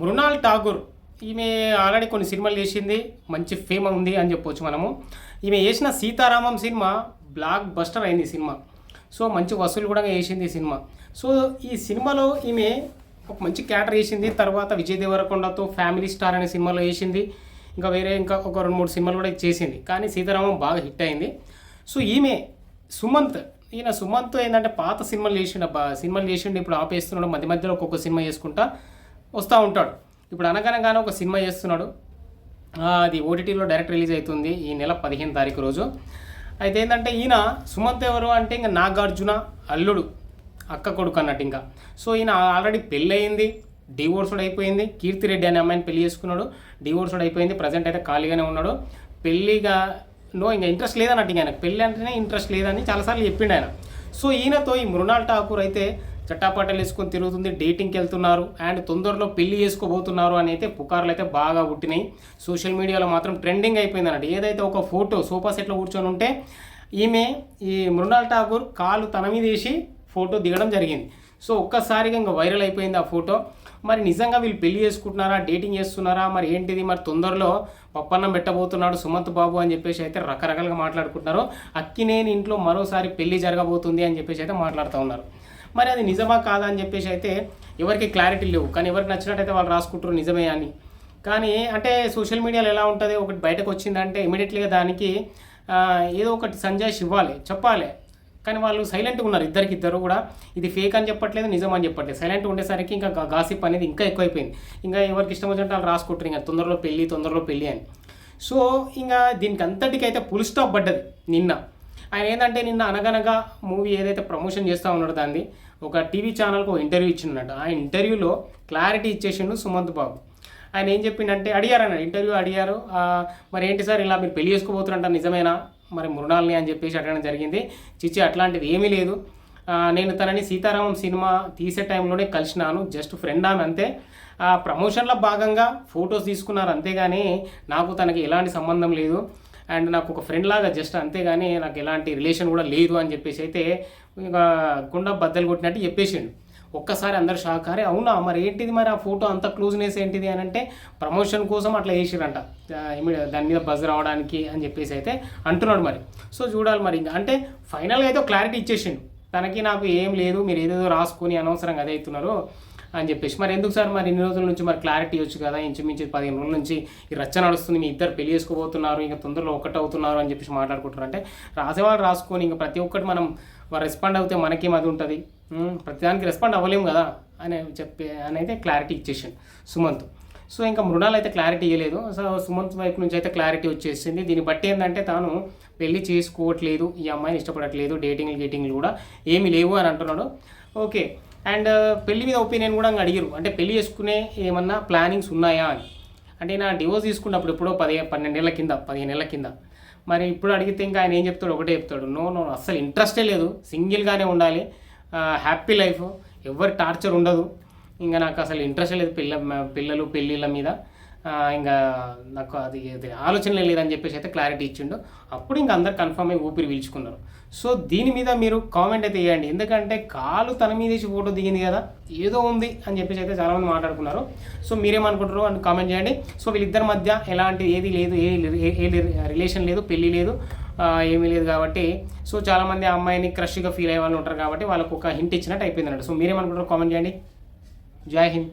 మృణాల్ ఠాగూర్. ఈమె ఆల్రెడీ కొన్ని సినిమాలు చేసింది మంచి ఫేమ్ ఉంది అని చెప్పొచ్చు మనము. ఈమె చేసిన సీతారామం సినిమా బ్లాక్ బస్టర్ అయింది సినిమా. సో మంచి వసూలు కూడా చేసింది ఈ సినిమా. సో ఈ సినిమాలో ఈమె ఒక మంచి క్యాటర్ చేసింది. తర్వాత విజయ్ దేవరకొండతో ఫ్యామిలీ స్టార్ అనే సినిమాలో వేసింది ఇంకా వేరే ఇంకా ఒక రెండు మూడు సినిమాలు కూడా చేసింది. కానీ సీతారామం బాగా హిట్ అయింది. సో ఈమె సుమంత్ ఈయన సుమంత్ ఏంటంటే పాత సినిమాలు చేసిండు సినిమాలు చేసిండు ఇప్పుడు ఆపేస్తున్నాడు. మధ్య మధ్యలో ఒక్కొక్క సినిమా చేసుకుంటా. వస్తూ ఉంటాడు. ఇప్పుడు అనగనగానే ఒక సినిమా చేస్తున్నాడు. అది ఓటీటీలో డైరెక్ట్ రిలీజ్ అవుతుంది ఈ నెల పదిహేను తారీఖు రోజు. అయితే ఏంటంటే ఈయన సుమంత్ ఎవరు అంటే ఇంకా నాగార్జున అల్లుడు అక్క కొడుకు అన్నట్టు ఇంకా. సో ఈయన ఆల్రెడీ పెళ్ళయింది డివోర్స్డ్ అయిపోయింది. కీర్తిరెడ్డి అనే అమ్మాయిని పెళ్ళి చేసుకున్నాడు డివోర్స్డ్ అయిపోయింది ప్రజెంట్ అయితే ఖాళీగానే ఉన్నాడు. పెళ్ళిగా నో ఇంకా ఇంట్రెస్ట్ లేదన్నట్టు ఇంకా ఆయన పెళ్ళి అంటేనే ఇంట్రెస్ట్ లేదని చాలాసార్లు చెప్పిండు ఆయన. సో ఈయనతో ఈ మృణాల్ ఠాకూర్ అయితే చట్టాపట్టలు వేసుకొని తిరుగుతుంది డేటింగ్కి వెళ్తున్నారు అండ్ తొందరలో పెళ్ళి చేసుకోబోతున్నారు అని అయితే పుకార్లు అయితే బాగా పుట్టినాయి. సోషల్ మీడియాలో మాత్రం ట్రెండింగ్ అయిపోయింది అన్నట్టు ఏదైతే ఒక ఫోటో సోఫా సెట్లో కూర్చొని ఉంటే ఈమె ఈ మృణాల్ ఠాగూర్ కాలు తన మీద వేసి ఫోటో దిగడం జరిగింది. సో ఒక్కసారిగా ఇంకా వైరల్ అయిపోయింది ఆ ఫోటో మరి నిజంగా వీళ్ళు పెళ్ళి చేసుకుంటున్నారా డేటింగ్ చేస్తున్నారా మరి ఏంటిది? మరి తొందరలో పప్పన్నం పెట్టబోతున్నాడు సుమంత్ బాబు అని చెప్పేసి అయితే రకరకాలుగా మాట్లాడుకుంటున్నారు. అక్కినేని ఇంట్లో మరోసారి పెళ్ళి జరగబోతుంది అని చెప్పేసి అయితే మాట్లాడుతూ ఉన్నారు. మరి అది నిజమా కాదా అని చెప్పేసి అయితే ఎవరికి క్లారిటీ లేవు. కానీ ఎవరికి నచ్చినట్టయితే వాళ్ళు రాసుకుంటారు నిజమే అని. కానీ అంటే సోషల్ మీడియాలో ఎలా ఉంటుంది? ఒకటి బయటకు వచ్చిందంటే ఇమీడియట్లీగా దానికి ఏదో ఒకటి సంజయ్ ఇవ్వాలి చెప్పాలి. కానీ వాళ్ళు సైలెంట్గా ఉన్నారు ఇద్దరికి ఇద్దరు కూడా. ఇది ఫేక్ అని చెప్పట్లేదు నిజం అని చెప్పట్లేదు. సైలెంట్ ఉండేసరికి ఇంకా గాసిప్ అనేది ఇంకా ఎక్కువైపోయింది. ఇంకా ఎవరికి ఇష్టం వచ్చినట్టు వాళ్ళు రాసుకుంటారు. ఇంకా తొందరలో పెళ్ళి తొందరలో పెళ్ళి అని. సో ఇంకా దీనికి అంతటికైతే అయితే స్టాప్ పడ్డది నిన్న. ఆయన ఏంటంటే నిన్న అనగనగా మూవీ ఏదైతే ప్రమోషన్ చేస్తూ ఉన్నాడో దాన్ని ఒక టీవీ ఛానల్కి ఒక ఇంటర్వ్యూ ఇచ్చిండట ఆ ఇంటర్వ్యూలో క్లారిటీ ఇచ్చేసిండు సుమంత్ బాబు. ఆయన ఏం చెప్పిండంటే అడిగారు ఇంటర్వ్యూ అడిగారు. మరి ఏంటి సార్ ఇలా మీరు పెళ్ళి చేసుకోబోతున్నారంట నిజమేనా? మరి మృణాల్ని అని చెప్పేసి అడగడం జరిగింది. చిచ్చి అట్లాంటిది ఏమీ లేదు. నేను తనని సీతారామం సినిమా తీసే టైంలోనే కలిసినాను. జస్ట్ ఫ్రెండ్ ఆమె అంతే. ఆ ప్రమోషన్లో భాగంగా ఫొటోస్ తీసుకున్నారు అంతేగాని నాకు తనకి ఎలాంటి సంబంధం లేదు. అండ్ నాకు ఒక ఫ్రెండ్ లాగా జస్ట్ అంతేగాని నాకు ఎలాంటి రిలేషన్ కూడా లేదు అని చెప్పేసి అయితే ఇక బద్దలు కొట్టినట్టు చెప్పేసిండు. ఒక్కసారి అందరు షాక్ అరే అవునా? మరి ఏంటిది మరి ఆ ఫోటో అంత క్లోజ్నెస్ ఏంటిది అని అంటే ప్రమోషన్ కోసం అట్లా వేసిరంట దాని మీద బజ్ రావడానికి అని చెప్పేసి అయితే అంటున్నాడు మరి. సో చూడాలి మరి ఇంకా. అంటే ఫైనల్గా అయితే క్లారిటీ ఇచ్చేసిండు. తనకి నాకు ఏం లేదు మీరు ఏదేదో రాసుకొని అనవసరంగా అదే అవుతున్నారు. అని చెప్పేసి. మరి ఎందుకు సార్ మరి ఇన్ని రోజుల నుంచి మరి క్లారిటీ వచ్చు కదా? ఇంచుమించు పదిహేను రోజుల నుంచి ఈ రచ్చ నడుస్తుంది. మీ ఇద్దరు పెళ్ళి చేసుకోబోతున్నారు. ఇంకా తొందరలో ఒకటి అవుతున్నారు అని చెప్పేసి మాట్లాడుకుంటారు అంటే రాసేవాళ్ళు రాసుకొని ఇంకా ప్రతి ఒక్కటి మనం రెస్పాండ్ అవుతే మనకేం అది ఉంటుంది? ప్రతిదానికి రెస్పాండ్ అవ్వలేము కదా? అని చెప్పి అని అయితే క్లారిటీ ఇచ్చేసాను సుమంత్. సో ఇంకా మృణాలు అయితే క్లారిటీ ఇవ్వలేదు సో సుమంత్ వైపు నుంచి అయితే క్లారిటీ వచ్చేసింది. దీన్ని బట్టి ఏంటంటే తాను పెళ్ళి చేసుకోవట్లేదు. ఈ అమ్మాయిని ఇష్టపడట్లేదు. డేటింగ్లు గేటింగ్లు కూడా ఏమీ లేవు అని అంటున్నాడు. ఓకే. అండ్ పెళ్ళి మీద ఒపీనియన్ కూడా ఇంకా అడిగారు అంటే పెళ్ళి చేసుకునే ఏమన్నా ప్లానింగ్స్ ఉన్నాయా అని. అంటే నా డివోర్స్ తీసుకున్నప్పుడు ఎప్పుడో పది నెలల కింద పదిహేను నెలల కింద. మరి ఇప్పుడు అడిగితే ఇంకా ఆయన ఏం చెప్తాడు? ఒకటే చెప్తాడు. నో నో అస్సలు ఇంట్రెస్టే లేదు. సింగిల్గానే ఉండాలి. Happy life. ఎవరి టార్చర్ ఉండదు. ఇంకా నాకు అసలు ఇంట్రెస్ట్ లేదు పిల్ల పిల్లలు పెళ్ళిళ్ళ మీద. ఇంకా నాకు అది అది లేదని చెప్పేసి అయితే క్లారిటీ ఇచ్చిండు. అప్పుడు ఇంకా అందరు కన్ఫర్మ్ అయ్యి ఊపిరి పీల్చుకున్నారు. సో దీని మీద మీరు కామెంట్ అయితే వేయండి. ఎందుకంటే కాలు తన మీద వేసి ఫోటో దిగింది కదా ఏదో ఉంది అని చెప్పేసి అయితే చాలామంది మాట్లాడుకున్నారు. సో మీరేమనుకుంటారు అని కామెంట్ చేయండి. సో వీళ్ళిద్దరి మధ్య ఎలాంటి ఏది లేదు ఏ ఏ- రిలేషన్ లేదు పెళ్ళి లేదు ఏమీ లేదు కాబట్టి. సో చాలామంది ఆ అమ్మాయిని క్రష్గా ఫీల్ అయ్యే వాళ్ళు ఉంటారు కాబట్టి వాళ్ళకు ఒక హింట్ ఇచ్చినట్టు అయిపోయింది అన్నట్టు. సో మీరేమనుకుంటారు కామెంట్ చేయండి. జై హింద్.